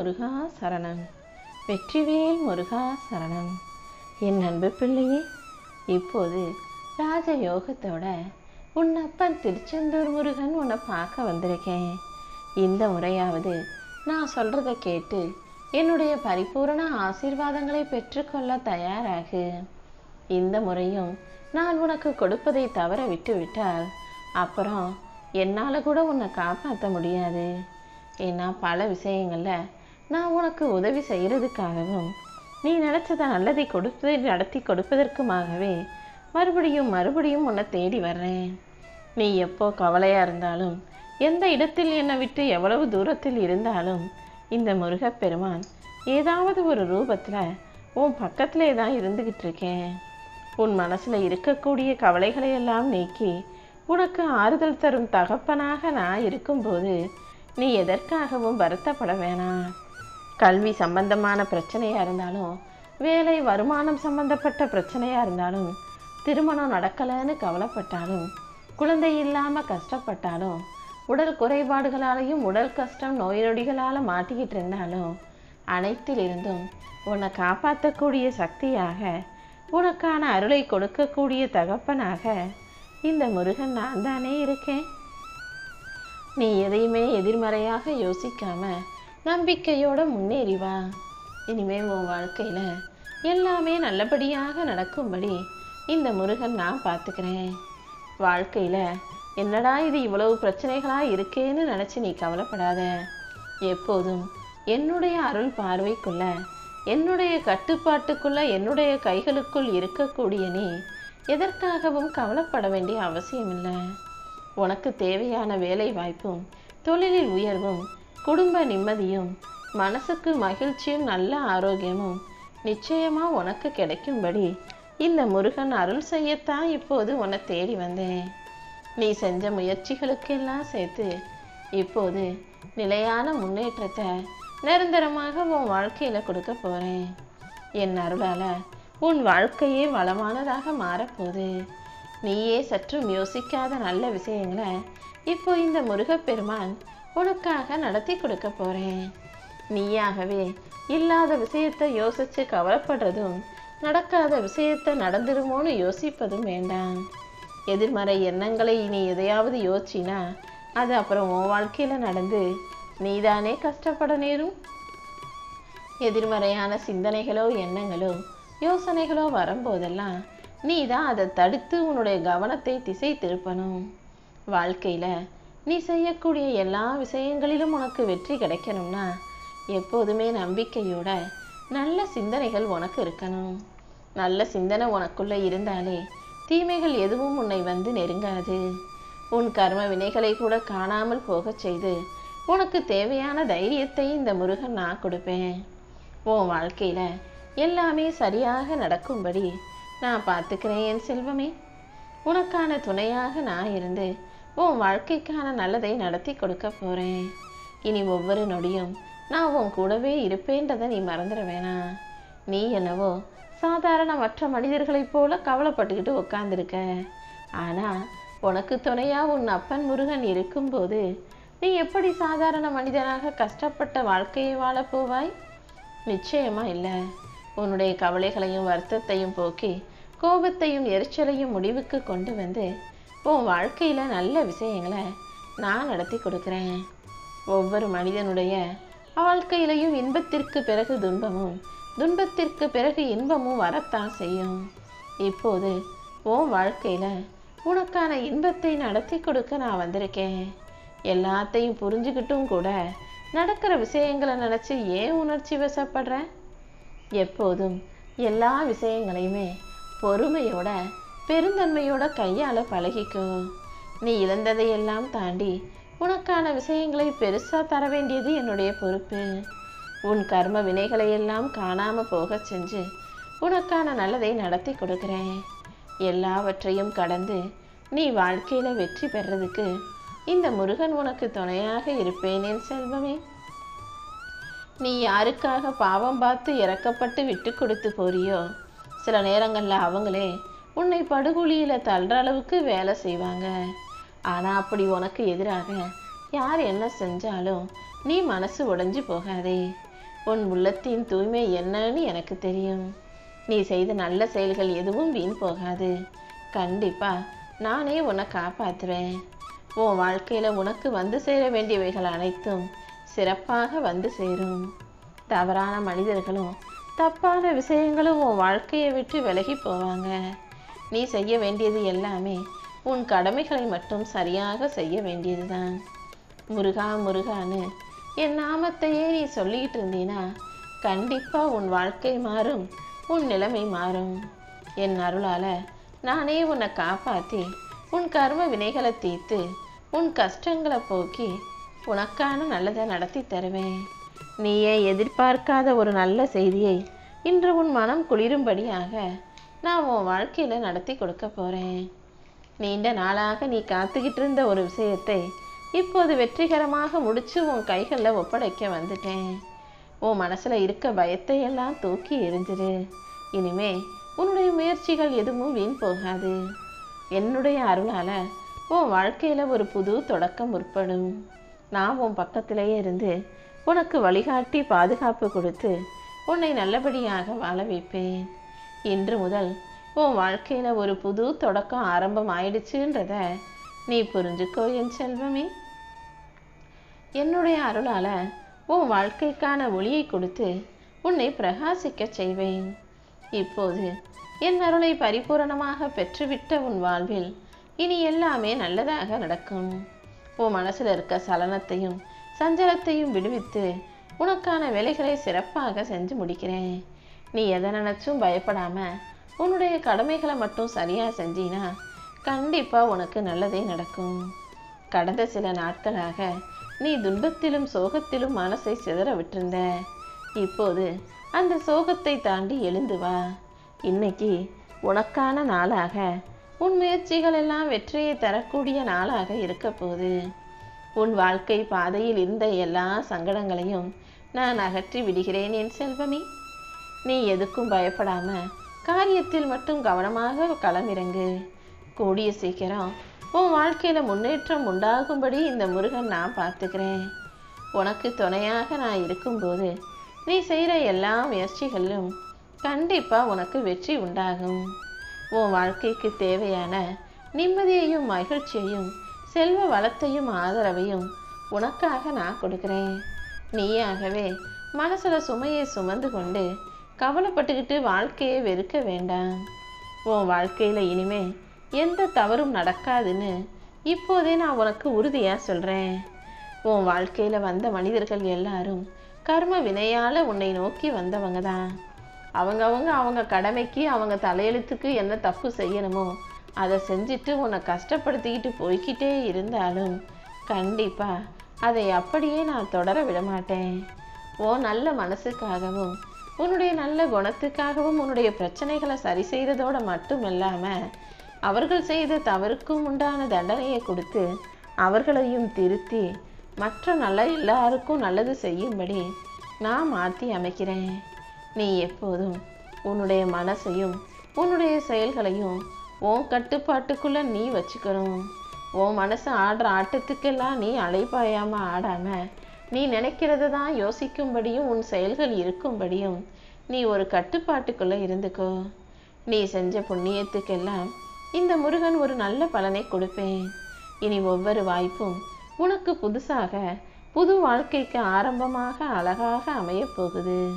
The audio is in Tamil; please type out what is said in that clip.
முருகா சரணம். வெற்றிவேல் முருகா சரணம். என் அன்பு பிள்ளையே இப்போது ராஜயோகத்தோட உன் அப்பன் திருச்செந்தூர் முருகன் உன்னை பார்க்க வந்திருக்கேன். இந்த முறையாவது நான் சொல்கிறத கேட்டு என்னுடைய பரிபூரண ஆசீர்வாதங்களை பெற்றுக்கொள்ள தயாராகு. இந்த முறையும் நான் உனக்கு கொடுப்பதை தவற விட்டுவிட்டால் அப்புறம் என்னால் கூட உன்னை காப்பாற்ற முடியாது. ஏன்னா பல விஷயங்களில் நான் உனக்கு உதவி செய்கிறதுக்காகவும் நீ நினச்சத நல்லதை கொடுத்து நடத்தி கொடுப்பதற்குமாகவே மறுபடியும் மறுபடியும் உன்னை தேடி வர்றேன். நீ எப்போ கவலையாக இருந்தாலும் எந்த இடத்தில் என்னை விட்டு எவ்வளவு தூரத்தில் இருந்தாலும் இந்த முருகப்பெருமான் ஏதாவது ஒரு ரூபத்தில் உன் பக்கத்திலே தான் இருந்துக்கிட்டு இருக்கேன். உன் மனசில் இருக்கக்கூடிய கவலைகளை எல்லாம் நீக்கி உனக்கு ஆறுதல் தரும் தகப்பனாக நான் இருக்கும்போது நீ எதற்காகவும் வருத்தப்பட வேணாம். கல்வி சம்பந்தமான பிரச்சனையாக இருந்தாலும் வேலை வருமானம் சம்பந்தப்பட்ட பிரச்சனையாக இருந்தாலும் திருமணம் நடக்கலைன்னு கவலைப்பட்டாலும் குழந்தை இல்லாமல் கஷ்டப்பட்டாலும் உடல் குறைபாடுகளாலையும் உடல் கஷ்டம் நோய் நொடிகளால் மாட்டிக்கிட்டு இருந்தாலும் அனைத்திலிருந்தும் உன்னை காப்பாற்றக்கூடிய சக்தியாக உனக்கான அருளை கொடுக்கக்கூடிய தகப்பனாக இந்த முருகன் நான் தானே இருக்கேன். நீ எதையுமே எதிர்மறையாக யோசிக்காமல் நம்பிக்கையோட முன்னேறி வா. இனிமே உன் வாழ்க்கையில எல்லாமே நல்லபடியாக நடக்கும்படி இந்த முருகன் நான் பார்த்துக்கிறேன். வாழ்க்கையில என்னடா இது இவ்வளவு பிரச்சனைகளா இருக்கேன்னு நினைச்சு நீ கவலைப்படாத. எப்போதும் என்னுடைய அருள் பார்வைக்குள்ள என்னுடைய கட்டுப்பாட்டுக்குள்ள என்னுடைய கைகளுக்குள் இருக்கக்கூடிய நீ எதற்காகவும் கவலைப்பட வேண்டிய அவசியமில்லை. உனக்கு தேவையான வேலை வாய்ப்பும் தொழிலில் உயர்வும் குடும்ப நிம்மதியும் மனசுக்கு மகிழ்ச்சியும் நல்ல ஆரோக்கியமும் நிச்சயமா உனக்கு கிடைக்கும்படி இந்த முருகன் அருள் செய்யத்தான் இப்போது உன்னை தேடி வந்தேன். நீ செஞ்ச முயற்சிகளுக்கெல்லாம் சேர்த்து இப்போது நிலையான முன்னேற்றத்தை நிரந்தரமாக உன் வாழ்க்கையில் கொடுக்க போறேன். என் அருளால் உன் வாழ்க்கையே வளமானதாக மாறப்போகுது. நீயே சற்றும் யோசிக்காத நல்ல விஷயங்களை இப்போ இந்த முருகப்பெருமான் உனக்காக நடத்தி கொடுக்க போகிறேன் நீயாகவே இல்லாத விஷயத்தை யோசித்து கவலைப்படுறதும் நடக்காத விஷயத்தை நடந்துருமோன்னு யோசிப்பதும் வேண்டாம். எதிர்மறை எண்ணங்களை நீ எதையாவது யோசிச்சினா அது அப்புறம் உன் வாழ்க்கையில் நடந்து நீதானே கஷ்டப்பட நேரும். எதிர்மறையான சிந்தனைகளோ எண்ணங்களோ யோசனைகளோ வரும்போதெல்லாம் நீ தான் அதை தடுத்து உன்னுடைய கவனத்தை திசை திருப்பணும். வாழ்க்கையில் நீ செய்யக்கூடிய எல்லா விஷயங்களிலும் உனக்கு வெற்றி கிடைக்கணும்னா எப்போதுமே நம்பிக்கையோட நல்ல சிந்தனைகள் உனக்கு இருக்கணும். நல்ல சிந்தனை உனக்குள்ளே இருந்தாலே தீமைகள் எதுவும் உன்னை வந்து நெருங்காது. உன் கர்ம வினைகளை கூட காணாமல் போகச் செய்து உனக்கு தேவையான தைரியத்தை இந்த முருகன் நான் கொடுப்பேன். உன் வாழ்க்கையில் எல்லாமே சரியாக நடக்கும்படி நான் பார்த்துக்கிறேன் என் செல்வமே. உனக்கான துணையாக நான் இருந்து உன் வாழ்க்கைக்கான நல்லதை நடத்தி கொடுக்க போறேன். இனி ஒவ்வொரு நொடியும் நான் உன் கூடவே இருப்பேன்றதை நீ மறந்துட வேணாம் நீ என்னவோ சாதாரண மற்ற மனிதர்களைப் போல கவலைப்பட்டுக்கிட்டு உட்காந்துருக்க ஆனா உனக்கு துணையா உன் அப்பன் முருகன் இருக்கும்போது நீ எப்படி சாதாரண மனிதனாக கஷ்டப்பட்ட வாழ்க்கையை வாழப் போவாய்? நிச்சயமா இல்லை. உன்னுடைய கவலைகளையும் வருத்தத்தையும் போக்கி கோபத்தையும் எரிச்சலையும் முடிவுக்கு கொண்டு வந்து உன் வாழ்க்கையில் நல்ல விஷயங்களை நான் நடத்தி கொடுக்குறேன். ஒவ்வொரு மனிதனுடைய வாழ்க்கையிலையும் இன்பத்திற்கு பிறகு துன்பமும் துன்பத்திற்கு பிறகு இன்பமும் வரத்தான் செய்யும். இப்போது உன் வாழ்க்கையில் உனக்கான இன்பத்தை நடத்தி கொடுக்க நான் வந்திருக்கேன். எல்லாத்தையும் புரிஞ்சுக்கிட்டும் கூட நடக்கிற விஷயங்களை நினச்சி ஏன் உணர்ச்சி வசப்படுற? எப்போதும் எல்லா விஷயங்களையுமே பொறுமையோட பெருந்தன்மையோட கையால பழகிக்கும் நீ இழந்ததையெல்லாம் தாண்டி உனக்கான விஷயங்களை பெருசா தர வேண்டியது என்னுடைய பொறுப்பு. உன் கர்ம வினைகளை எல்லாம் காணாம போக செஞ்சு உனக்கான நல்லதை நடத்தி கொடுக்குறேன். எல்லாவற்றையும் கடந்து நீ வாழ்க்கையில வெற்றி பெறதுக்கு இந்த முருகன் உனக்கு துணையாக இருப்பேனேன் செல்வமே. நீ யாருக்காக பாவம் பார்த்து இறக்கப்பட்டு விட்டு கொடுத்து போறியோ? சில நேரங்களில் அவங்களே உன்னை படுகொலியில் தள்ளுற அளவுக்கு வேலை செய்வாங்க. ஆனா அப்படி உனக்கு எதிராக யார் என்ன செஞ்சாலும் நீ மனசு உடைஞ்சு போகாதே. உன் உள்ளத்தின் தூய்மை என்னன்னு எனக்கு தெரியும். நீ செய்த நல்ல செயல்கள் எதுவும் வீண் போகாது. கண்டிப்பா நானே உன்னை காப்பாத்துவேன். உன் வாழ்க்கையில உனக்கு வந்து சேர வேண்டியவைகள் அனைத்தும் சிறப்பாக வந்து சேரும். தவறான மனிதர்களும் தப்பான விஷயங்களும் உன் வாழ்க்கையை விட்டு விலகி போவாங்க. நீ செய்ய வேண்டியது எல்லாமே உன் கடமைகளை மட்டும் சரியாக செய்ய வேண்டியதுதான். முருகா முருகான்னு என் நாமத்தையே நீ சொல்லிக்கிட்டு இருந்தீனா கண்டிப்பா உன் வாழ்க்கை மாறும் உன் நிலைமை மாறும். என் அருளால நானே உன்னை காப்பாத்தி உன் கர்ம வினைகளை தீர்த்து உன் கஷ்டங்களை போக்கி உனக்கான நல்லதை நடத்தி தருவேன். நீயே எதிர்பார்க்காத ஒரு நல்ல செய்தியை இன்று உன் மனம் குளிரும்படியாக நான் உன் வாழ்க்கையில் நடத்தி கொடுக்க போகிறேன் நீண்ட நாளாக நீ காத்துக்கிட்டு இருந்த ஒரு விஷயத்தை இப்போது வெற்றிகரமாக முடிச்சு உன் கைகளில் ஒப்படைக்க வந்துட்டேன். உன் மனசில் இருக்க பயத்தை எல்லாம் தூக்கி எரிஞ்சிரு இனிமே உன்னுடைய முயற்சிகள் எதுவும் வீண் போகாது. என்னுடைய அருளால் உன் வாழ்க்கையில் ஒரு புது தொடக்கம் முற்படும் நான் உன் பக்கத்திலேயே இருந்து உனக்கு வழிகாட்டி பாதுகாப்பு கொடுத்து உன்னை நல்லபடியாக வாழ வைப்பேன். இன்று முதல் உன் வாழ்க்கையில் ஒரு புது தொடக்கம் ஆரம்பம் ஆயிடுச்சுன்றத நீ புரிஞ்சுக்கோ என் செல்வமே. என்னுடைய அருளால உன் வாழ்க்கைக்கான ஒளியை கொடுத்து உன்னை பிரகாசிக்க செய்வேன். இப்போது என் அருளை பரிபூரணமாக பெற்றுவிட்ட உன் வாழ்வில் இனி எல்லாமே நல்லதாக நடக்கும். உன் மனசில் இருக்க சலனத்தையும் சஞ்சலத்தையும் விடுவித்து உனக்கான வேலைகளை சிறப்பாக செஞ்சு முடிக்கிறேன். நீ எதை நினைச்சும் பயப்படாம உன்னுடைய கடமைகளை மட்டும் சரியாக செஞ்சினா கண்டிப்பாக உனக்கு நல்லதே நடக்கும். கடந்த சில நாட்களாக நீ துன்பத்திலும் சோகத்திலும் மனசை சிதற விட்டிருந்த. இப்போது அந்த சோகத்தை தாண்டி எழுந்து வா. இன்னைக்கு உனக்கான நாளாக உன் முயற்சிகள் எல்லாம் வெற்றியை தரக்கூடிய நாளாக இருக்க போகுது. உன் வாழ்க்கை பாதையில் இருந்த எல்லா சங்கடங்களையும் நான் அகற்றி விடுகிறேன் என் செல்வமே. நீ எதுக்கும் பயப்படாம காரியத்தில் மட்டும் கவனமாக களமிறங்கு. கூடிய சீக்கிரம் உன் வாழ்க்கையில முன்னேற்றம் உண்டாகும்படி இந்த முருகன் நான் பார்த்துக்கிறேன். உனக்கு துணையாக நான் இருக்கும்போது நீ செய்கிற எல்லா முயற்சிகளிலும் கண்டிப்பாக உனக்கு வெற்றி உண்டாகும். உன் வாழ்க்கைக்கு தேவையான நிம்மதியையும் மகிழ்ச்சியையும் செல்வ வளத்தையும் ஆதரவையும் உனக்காக நான் கொடுக்குறேன். நீயாகவே மனசில் சுமையை சுமந்து கொண்டு கவலைப்பட்டுக்கிட்டு வாழ்க்கையை வெறுக்க வேண்டாம். உன் வாழ்க்கையில் இனிமே எந்த தவறும் நடக்காதுன்னு இப்போதே நான் உனக்கு உறுதியாக சொல்கிறேன் உன் வாழ்க்கையில் வந்த மனிதர்கள் எல்லாரும் கர்ம வினையால் உன்னை நோக்கி வந்தவங்க தான். அவங்கவங்க அவங்க கடமைக்கு அவங்க தலையெழுத்துக்கு என்ன தப்பு செய்யணுமோ அதை செஞ்சுட்டு உன்னை கஷ்டப்படுத்திக்கிட்டு போய்க்கிட்டே இருந்தாலும் கண்டிப்பாக அதை அப்படியே நான் தொடர விட மாட்டேன். ஓ நல்ல மனசுக்காகவும் உன்னுடைய நல்ல குணத்துக்காகவும் உன்னுடைய பிரச்சனைகளை சரி செய்ததோடு மட்டும் இல்லாமல் அவர்கள் செய்த தவறுக்கும் உண்டான தண்டனையை கொடுத்து அவர்களையும் திருத்தி மற்ற நல்ல எல்லாருக்கும் நல்லது செய்யும்படி நான் மாற்றி அமைக்கிறேன். நீ எப்போதும் உன்னுடைய மனசையும் உன்னுடைய செயல்களையும் உன் கட்டுப்பாட்டுக்குள்ள நீ வச்சுக்கணும். உன் மனசு ஆடுற ஆட்டத்துக்கெல்லாம் நீ அலைப்பாயாமல் ஆடாமல் நீ நினைக்கிறது தான் யோசிக்கும்படியும் உன் செயல்கள் இருக்கும்படியும் நீ ஒரு கட்டுப்பாட்டுக்குள்ள இருந்துக்கோ. நீ செஞ்ச புண்ணியத்துக்கெல்லாம் இந்த முருகன் ஒரு நல்ல பலனை கொடுப்பேன். இனி ஒவ்வொரு வாய்ப்பும் உனக்கு புதுசாக புது வாழ்க்கைக்கு ஆரம்பமாக அழகாக அமையப் போகுது.